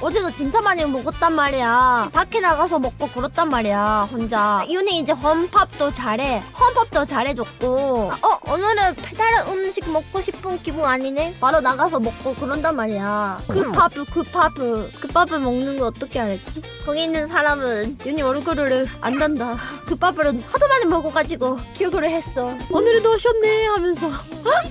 어제도 진짜 많이 먹었단 말이야. 밖에 나가서 먹고 그렇단 말이야. 혼자. 이윤이 이제 홈팝도 잘해. 홈팝도 잘해줬고. 어 오늘은 배달 음식 먹고 싶은 기분 아니네. 바로 나가서 먹고 그런단 말이야. 그 파프 그 파프 그 파프 먹는 거 어떻게 알았지? 거기 있는 사람은 윤이 얼굴을 안단다. 그 파프를 하도 많이 먹어가지고 기억을 했어. 오늘도 오셨네 하면서.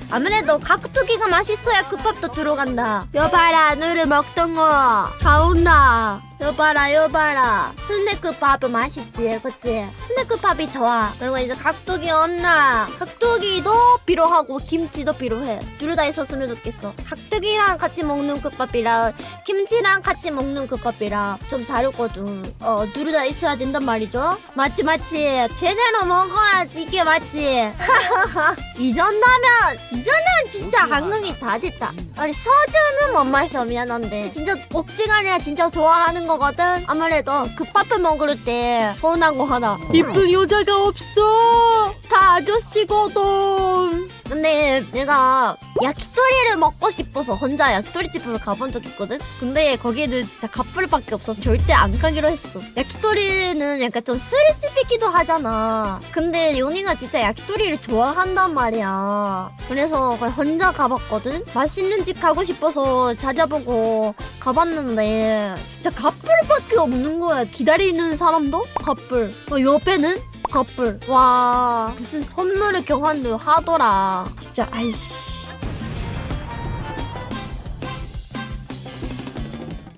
아무래도 각두기가 맛있어야 그 pap도 들어간다. 여봐라, 너를 먹던 거. 가온나. 여봐라, 여봐라. 스네크 팝은 맛있지, 그치? 스네크 팝이 좋아. 그리고 이제 각두기 없나. 각두기도 필요하고, 김치도 필요해. 둘 다 있었으면 좋겠어. 각두기랑 같이 먹는 그 팝이랑, 김치랑 같이 먹는 그 팝이랑 좀 다르거든. 어, 둘 다 있어야 된단 말이죠. 맞지, 맞지? 제대로 먹어야지, 이게 맞지? 이 정도면 이 정도면 진짜 한국이 다 됐다. 아니 서주는 못 마셔 미안한데 진짜 억지가냐 진짜 좋아하는 거거든. 아무래도 그 파프 먹을 때 서운한 거 하나. 이쁜 여자가 없어. 다 아저씨거든 근데 내가 야키토리를 먹고 싶어서 혼자 야키토리 집을 가본 적 있거든? 근데 거기는 진짜 카풀밖에 없어서 절대 안 가기로 했어. 야키토리는 약간 좀 술집이기도 하잖아. 근데 요니가 진짜 야키토리를 좋아한단 말이야. 그래서 그냥 혼자 가봤거든? 맛있는 집 가고 싶어서 찾아보고 가봤는데 진짜 카풀밖에 없는 거야. 기다리는 사람도? 카풀 어, 옆에는 커플 와 무슨 선물을 교환을 하더라. 진짜 아이씨